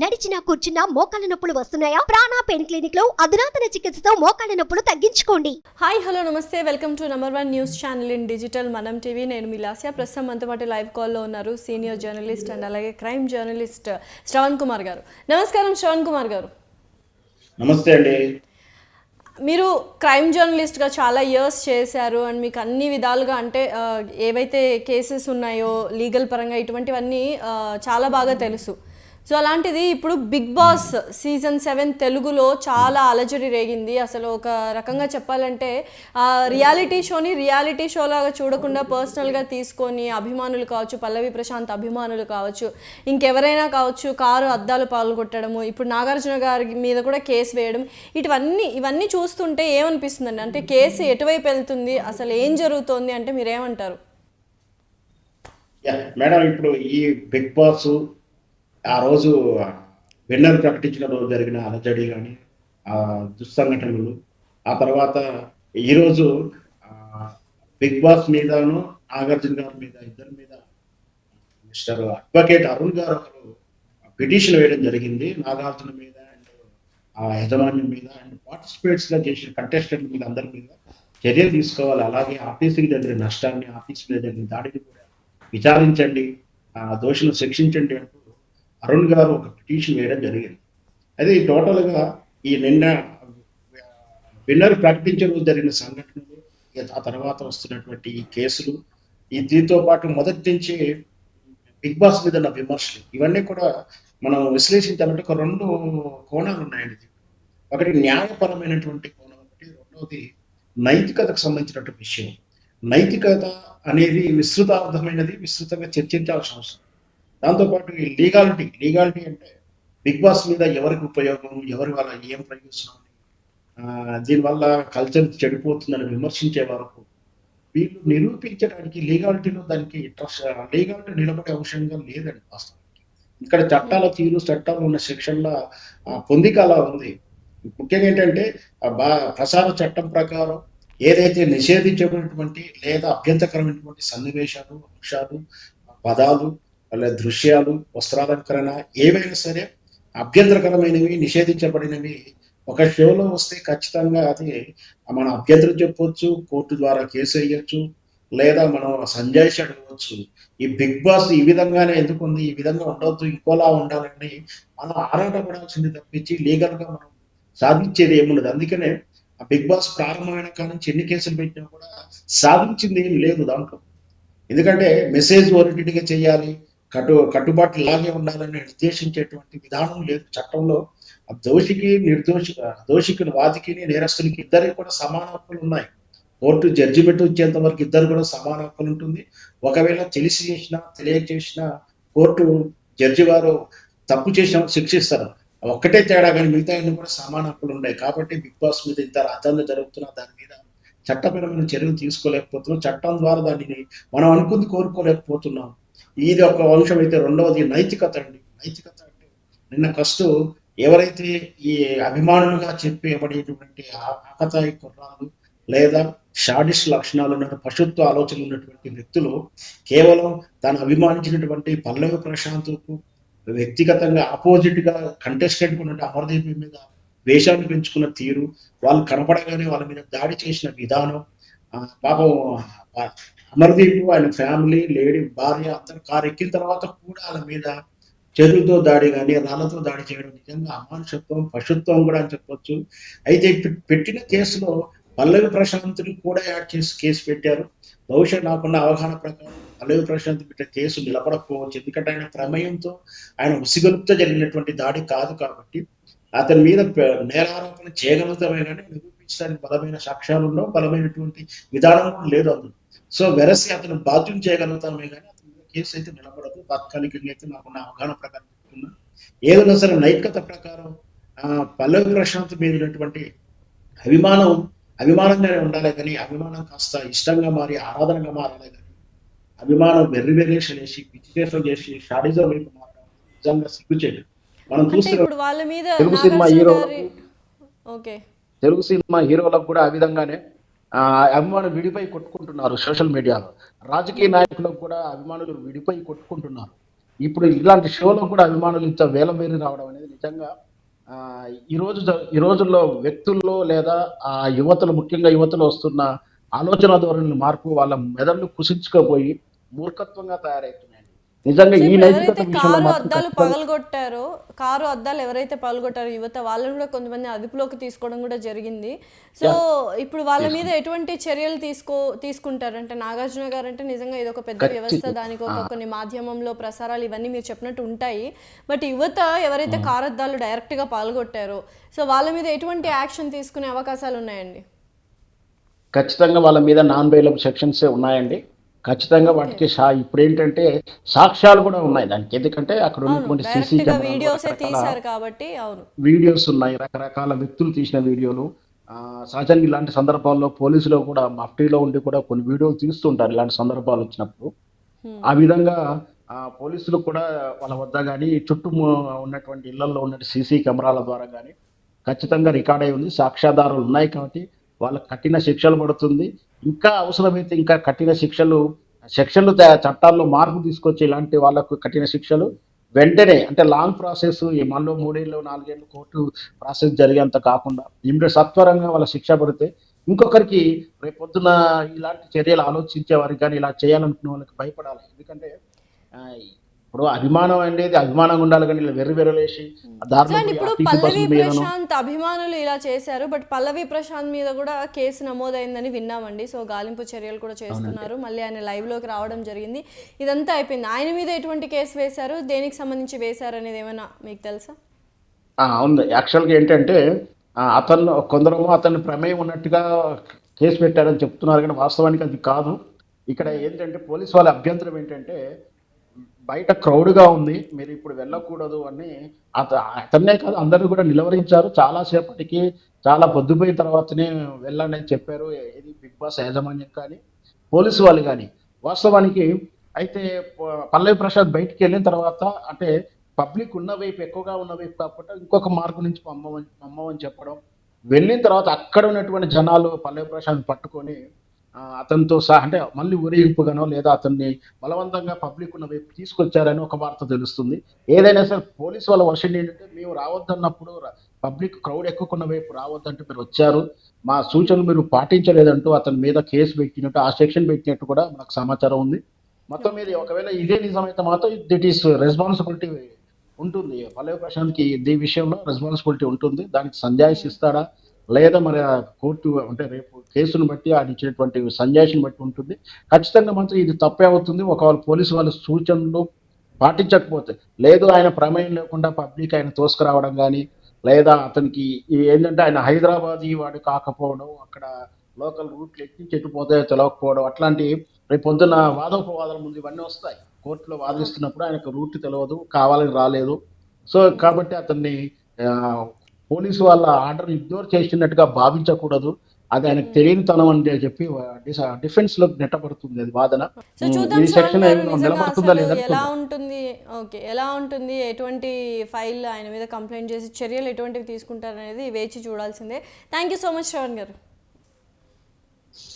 నడిచినా కూర్చున్నా మోకాళ్ళ నొప్పులు వస్తున్నాయా? ప్రాణా పెయిన్ క్లినిక్లో అధునాతన చికిత్సతో మోకాళ్ళ నొప్పులు తగ్గించుకోండి. హాయ్ హలో నమస్తే. Welcome to number one news channel in digital Manam TV నేను మీ లాస్య. ప్రస్తుతం మనతో పాటు లైవ్ కాల్లో ఉన్నారు సీనియర్ జర్నలిస్ట్ అండ్ అలాగే క్రైమ్ జర్నలిస్ట్ శ్రవణ్ కుమార్ గారు. నమస్కారం శ్రవణ్ కుమార్ గారు. నమస్తే అండి. మీరు క్రైమ్ జర్నలిస్ట్గా చాలా ఇయర్స్ చేశారు అండ్ మీకు అన్ని విధాలుగా అంటే ఏవైతే కేసెస్ ఉన్నాయో లీగల్ పరంగా ఇటువంటివన్నీ చాలా బాగా తెలుసు. సో అలాంటిది ఇప్పుడు బిగ్ బాస్ సీజన్ సెవెన్ తెలుగులో చాలా అలజడి రేగింది. అసలు ఒక రకంగా చెప్పాలంటే ఆ రియాలిటీ షోని రియాలిటీ షోలాగా చూడకుండా పర్సనల్గా తీసుకొని అభిమానులు కావచ్చు పల్లవి ప్రశాంత్ అభిమానులు కావచ్చు ఇంకెవరైనా కావచ్చు కారు అద్దాలు పాల్గొట్టడము ఇప్పుడు నాగార్జున గారి మీద కూడా కేసు వేయడం ఇటువన్నీ ఇవన్నీ చూస్తుంటే ఏమనిపిస్తుందండి? అంటే కేసు ఎటువైపు వెళ్తుంది? అసలు ఏం జరుగుతోంది? అంటే మీరేమంటారు? మేడం ఇప్పుడు ఈ బిగ్ బాస్ ఆ రోజు విన్నర్ ప్రకటించిన రోజు జరిగిన అలజడి కానీ ఆ దుస్సంఘటనలు ఆ తర్వాత ఈరోజు ఆ, బిగ్ బాస్ మీదను నాగార్జున గారి మీద ఇద్దరి మీద మిస్టర్ అడ్వకేట్ అరుణ్ గారు ఒకరు పిటిషన్ వేయడం జరిగింది. నాగార్జున మీద అండ్ ఆ యజమాన్యం మీద అండ్ పార్టిసిపేట్స్గా చేసిన కంటెస్టెంట్ మీద అందరి మీద చర్యలు తీసుకోవాలి. అలాగే ఆఫీసుకి జరిగిన నష్టాన్ని ఆఫీస్ మీద జరిగిన దాడిని కూడా విచారించండి. ఆ దోషులను శిక్షించండి అంటూ అరుణ్ గారు ఒక పిటిషన్ వేయడం జరిగింది. అదే ఈ టోటల్గా ఈ నిన్న విన్నర్ ప్రకటించే రోజు జరిగిన సంఘటనలు ఆ తర్వాత వస్తున్నటువంటి ఈ కేసులు ఈ దీంతో పాటు మొదటి నుంచి బిగ్ బాస్ మీద ఉన్న విమర్శలు ఇవన్నీ కూడా మనం విశ్లేషించాలంటే ఒక రెండు కోణాలు ఉన్నాయండి ఒకటి న్యాయపరమైనటువంటి కోణం ఒకటి రెండవది నైతికతకు సంబంధించినటువంటి విషయం. నైతికత అనేది విస్తృతార్థమైనది విస్తృతంగా చర్చించాల్సిన అవసరం. దాంతోపాటు ఈ లీగాలిటీ లీగాలిటీ అంటే బిగ్ బాస్ మీద ఎవరికి ఉపయోగం ఎవరి వల్ల ఏం ప్రయోజనం? దీనివల్ల కల్చర్ చెడిపోతుందని విమర్శించే వరకు వీళ్ళు నిరూపించడానికి లీగాలిటీలో దానికి ఇంట్రెస్ట్ లీగాలిటీ నిలబడే అంశంగా లేదండి వాస్తవానికి. ఇక్కడ చట్టాల తీరు చట్టాలు ఉన్న శిక్షణల పొందిక అలా ఉంది. ముఖ్యంగా ఏంటంటే బా- ప్రసార చట్టం ప్రకారం ఏదైతే నిషేధించబడినటువంటి లేదా అభ్యంతరకరమైనటువంటి సన్నివేశాలు అంశాలు పదాలు లేదా దృశ్యాలు వస్త్రాలంకరణ ఏవైనా సరే అభ్యంతరకరమైనవి నిషేధించబడినవి. ఒక షోలో వస్తే ఖచ్చితంగా అది మనం అభ్యంతరం చెప్పొచ్చు కోర్టు ద్వారా కేసు వేయొచ్చు లేదా మనం సంజాయిషి అడగవచ్చు. ఈ బిగ్ బాస్ ఈ విధంగానే ఎందుకు ఉంది? ఈ విధంగా ఉండొద్దు ఇంకోలా ఉండాలని మనం ఆరాటపడాల్సింది తప్పించి లీగల్గా మనం సాధించేది ఏముండదు అందుకనే ఆ బిగ్ బాస్ ప్రారంభమైన కాడి నుంచి ఎన్ని కేసులు పెట్టినా కూడా సాధించింది ఏం లేదు దాంట్లో. ఎందుకంటే మెసేజ్ ఓరియంటెడ్గా చేయాలి కట్టు కట్టుబాటు లాగే ఉండాలని నిర్దేశించేటువంటి విధానం లేదు. చట్టంలో దోషికి నిర్దోషి దోషికి వాదికిని నేరస్తునికి ఇద్దరికి కూడా సమాన హక్కులు ఉన్నాయి. కోర్టు జడ్జిమెంట్ వచ్చేంత వరకు ఇద్దరు కూడా సమాన హక్కులు ఉంటుంది. ఒకవేళ తెలిసి చేసినా తెలియచేసినా కోర్టు జడ్జి వారు తప్పు చేసిన శిక్షిస్తారు. ఒక్కటే తేడా కానీ మిగతా అన్ని కూడా సమాన హక్కులు ఉన్నాయి. కాబట్టి బిగ్ బాస్ మీద ఇంత రాజ్యాంగం జరుగుతున్నా దాని మీద చట్టపరమైన చర్యలు తీసుకోలేకపోతున్నాం. చట్టం ద్వారా దానిని మనం అనుకుంది కోరుకోలేకపోతున్నాం. ఇది ఒక అంశం అయితే రెండవది నైతికత అండి. నైతికత అంటే నిన్న కస్తు ఎవరైతే ఈ అభిమానులుగా చెప్పబడేటువంటి ఆకతాయి కుర్రాలు లేదా షాడిష్ లక్షణాలు ఉన్న పశుత్వ ఆలోచనలు ఉన్నటువంటి వ్యక్తులు కేవలం తాను అభిమానించినటువంటి పల్లవి ప్రశాంత్కు వ్యక్తిగతంగా ఆపోజిట్గా కంటెస్టెంట్ ఉన్నటువంటి అమర్దీప్ మీద వేషాన్ని పెంచుకున్న తీరు వాళ్ళు కనపడగానే వాళ్ళ మీద దాడి చేసిన విధానం పాపం అమర్దీప్ ఆయన ఫ్యామిలీ లేడీ భార్య అందరు కారు ఎక్కిన తర్వాత కూడా వాళ్ళ మీద చేతులతో దాడి కానీ రాళ్ళతో దాడి చేయడం నిజంగా అమానుషత్వం పశుత్వం కూడా అని చెప్పొచ్చు. అయితే పెట్టిన కేసులో పల్లవి ప్రశాంత్ని కూడా యాడ్ చేసి కేసు పెట్టారు. బహుశా నాకున్న అవగాహన ప్రకారం పల్లవి ప్రశాంత్ పెట్టిన కేసు నిలబడకపోవచ్చు. ఎందుకంటే ఆయన ప్రమేయంతో ఆయన ఉసిగలుపుతో జరిగినటువంటి దాడి కాదు కాబట్టి అతని మీద నేరారోపణ చేయగలుగుతామే కానీ నిరూపించడానికి బలమైన సాక్ష్యాలు ఉండవు బలమైనటువంటి విధానం కూడా లేదు అందులో. సో వెరసి అతను బాధ్యం చేయగలుగుతామే కానీ అతని కేసు అయితే నిలబడదు. తాత్కాలికంగా అయితే నాకున్న అవగాహన ప్రకారం ఏదైనా సరే నైతికత ప్రకారం ఆ పల్లవి ప్రశాంత్ మీద ఉన్నటువంటి అభిమానం అభిమానంగానే ఉండాలి కానీ అభిమానం కాస్త ఇష్టంగా మారి ఆరాధనగా మారాలి కానీ అభిమానం వెర్రి వెర్రేషన్ పిచ్చిచేసం చేసి షాడిజం వైపు మారడం నిజంగా సిగ్గుచేయదు మనం చూస్తున్నాం ఇప్పుడు వాళ్ళ మీద Telugu cinema hero okay. Telugu cinema హీరోలకు కూడా ఆ విధంగానే అభిమానులు విడిపోయి కొట్టుకుంటున్నారు సోషల్ మీడియాలో. రాజకీయ నాయకులకు కూడా అభిమానులు విడిపోయి కొట్టుకుంటున్నారు. ఇప్పుడు ఇలాంటి షోలో కూడా అభిమానులు ఇంత వేలం వేరి రావడం అనేది నిజంగా ఆ, ఈ రోజు ఈ రోజుల్లో వ్యక్తుల్లో లేదా ఆ యువతలు ముఖ్యంగా యువతలు వస్తున్న ఆలోచన ధోరణి మార్పు వాళ్ళ మెదళ్ళు కుసించుకోపోయి మూర్ఖత్వంగా తయారవుతున్నాయి. నిజంగా ఈ నైతికత కారు అద్దాలు పగలగొట్టారో కారు అద్దాలు ఎవరైతే పగలగొట్టారో యువత వాళ్ళని కూడా కొంతమంది అదుపులోకి తీసుకోవడం కూడా జరిగింది. సో ఇప్పుడు వాళ్ళ మీద ఎటువంటి చర్యలు తీసుకో తీసుకుంటారంటే నాగార్జున గారు అంటే నిజంగా ఇది ఒక పెద్ద వ్యవస్థ దానికి ఒక కొన్ని మాధ్యమంలో ప్రసారాలు ఇవన్నీ మీరు చెప్పినట్టు ఉంటాయి. బట్ యువత ఎవరైతే కారు అద్దాలు డైరెక్ట్గా పాల్గొట్టారో సో వాళ్ళ మీద ఎటువంటి యాక్షన్ తీసుకునే అవకాశాలు ఉన్నాయండి? ఖచ్చితంగా వాళ్ళ మీద నాన్ బెయిలబుల్ సెక్షన్స్ ఉన్నాయండి. ఖచ్చితంగా వాటికి సా ఇప్పుడు ఏంటంటే సాక్ష్యాలు కూడా ఉన్నాయి. దానికి ఎందుకంటే అక్కడ ఉన్నటువంటి సీసీ కాబట్టి వీడియోస్ ఉన్నాయి. రకరకాల వ్యక్తులు తీసిన వీడియోలు. ఆ, సహజంగా ఇలాంటి సందర్భాల్లో పోలీసులు కూడా మఫ్టీలో ఉండి కూడా కొన్ని వీడియోలు తీస్తుంటారు ఇలాంటి సందర్భాలు వచ్చినప్పుడు. ఆ విధంగా ఆ, పోలీసులు కూడా వాళ్ళ వద్ద కానీ చుట్టూ ఉన్నటువంటి ఇళ్ళలో ఉన్న సీసీ కెమెరాల ద్వారా కానీ ఖచ్చితంగా రికార్డ్ అయి ఉంది. సాక్ష్యాధారాలు ఉన్నాయి కాబట్టి వాళ్ళకి కఠిన శిక్షలు పడుతుంది. ఇంకా అవసరమైతే ఇంకా కఠిన శిక్షలు సెక్షన్లు చట్టాల్లో మార్పు తీసుకొచ్చి ఇలాంటి వాళ్ళకు కఠిన శిక్షలు. వెంటనే అంటే లాంగ్ ప్రాసెస్ ఈ మనలో మూడేళ్ళు నాలుగేళ్ళు కోర్టు ప్రాసెస్ జరిగేంత కాకుండా ఇమిడియట్ సత్వరంగా వాళ్ళ శిక్ష పడితే ఇంకొకరికి రేపొద్దున ఇలాంటి చర్యలు ఆలోచించే వారికి కానీ ఇలా చేయాలనుకునే వాళ్ళకి భయపడాలి. ఎందుకంటే ఇప్పుడు అభిమానం అనేది అభిమానంగా ఉండాలి కానీ ఇలా వెర్రి వెర్రలేసి ఇప్పుడు పల్లవి ప్రశాంత్ అభిమానులు ఇలా చేశారు బట్ పల్లవి ప్రశాంత్ మీద కూడా కేసు నమోదైందని విన్నామండి. సో గాలింపు చర్యలు కూడా చేస్తున్నారు. మళ్ళీ ఆయన లైవ్లోకి రావడం జరిగింది. ఇదంతా అయిపోయింది. ఆయన మీద ఎటువంటి కేసు వేశారు? దేనికి సంబంధించి వేశారు అనేది ఏమైనా మీకు తెలుసా? ఆ, ఉంది. యాక్చువల్గా ఏంటంటే అతను కొందరేమో అతని ప్రమేయం ఉన్నట్టుగా కేసు పెట్టారని చెప్తున్నారు కానీ వాస్తవానికి అది కాదు. ఇక్కడ ఏంటంటే పోలీస్ వాళ్ళ అభ్యంతరం ఏంటంటే బయట క్రౌడ్గా ఉంది. మీరు ఇప్పుడు వెళ్ళకూడదు అని అత అతన్నే కాదు అందరూ కూడా నిలవరించారు. చాలాసేపటికి చాలా పొద్దుపోయిన తర్వాతనే వెళ్ళండి అని చెప్పారు ఏది బిగ్ బాస్ యాజమాన్యం కానీ పోలీసు వాళ్ళు కానీ. వాస్తవానికి అయితే పల్లవి ప్రసాద్ బయటికి వెళ్ళిన తర్వాత అంటే పబ్లిక్ ఉన్న వైపు ఎక్కువగా ఉన్న వైపు కాకుండా ఇంకొక మార్గం నుంచి పంపమని పంపమని చెప్పడం. వెళ్ళిన తర్వాత అక్కడ ఉన్నటువంటి జనాలు పల్లవి ప్రసాద్ పట్టుకొని అతనితో సహా అంటే మళ్ళీ ఊరేగింపుగానో లేదా అతన్ని బలవంతంగా పబ్లిక్ ఉన్న వైపు తీసుకొచ్చారని ఒక వార్త తెలుస్తుంది. ఏదైనా సరే పోలీస్ వాళ్ళ వర్షన్ ఏంటంటే మేము రావద్దన్నప్పుడు పబ్లిక్ క్రౌడ్ ఎక్కువకున్న వైపు రావద్దంటే మీరు వచ్చారు. మా సూచనలు మీరు పాటించలేదంటూ అతని మీద కేసు పెట్టినట్టు ఆ సెక్షన్ పెట్టినట్టు కూడా మనకు సమాచారం ఉంది. మొత్తం మీద ఒకవేళ ఇదే నిజమైతే మాత్రం దిట్ ఈస్ రెస్పాన్సిబిలిటీ ఉంటుంది. పల్లవి ప్రశాంత్కి ఈ విషయంలో రెస్పాన్సిబిలిటీ ఉంటుంది. దానికి సంజాయిషి ఇస్తాడా? లేదా మరి ఆ కోర్టు అంటే రేపు కేసును బట్టి ఆయన ఇచ్చినటువంటి సంజాయిషిని బట్టి ఉంటుంది. ఖచ్చితంగా మంత్రి ఇది తప్పే అవుతుంది. ఒకవేళ పోలీసు వాళ్ళ సూచనలు పాటించకపోతే లేదు ఆయన ప్రమేయం లేకుండా పబ్లిక్ ఆయన తోసుకురావడం కానీ లేదా అతనికి ఏంటంటే ఆయన హైదరాబాద్ వాడు కాకపోవడం అక్కడ లోకల్ రూట్లు ఎక్కి చెట్టుపోతే తెలవకపోవడం అట్లాంటి రేపు పొద్దున వాదోపవాదాల ముందు ఇవన్నీ వస్తాయి. కోర్టులో వాదిస్తున్నప్పుడు ఆయనకు రూట్ తెలియదు కావాలని రాలేదు. సో కాబట్టి అతన్ని పోలీసు వాళ్ళ ఆర్డర్ ఇగ్నోర్ చేసినట్టుగా భావించకూడదు. అది ఆయనకు తెలియనితనం అని చెప్పి డిఫెన్స్లో నెట్టబడుతుంది అది వాదన. ఈ సెక్షన్ నిలబడుతుందా లేదా ఎలా ఉంటుంది? ఓకే ఎలా ఉంటుంది? ఎటువంటి ఫైల్ ఆయన మీద కంప్లైంట్ చేసి చర్యలు ఎటువంటివి తీసుకుంటారనేది వేచి చూడాల్సిందే. Thank you so much Shravan గారు.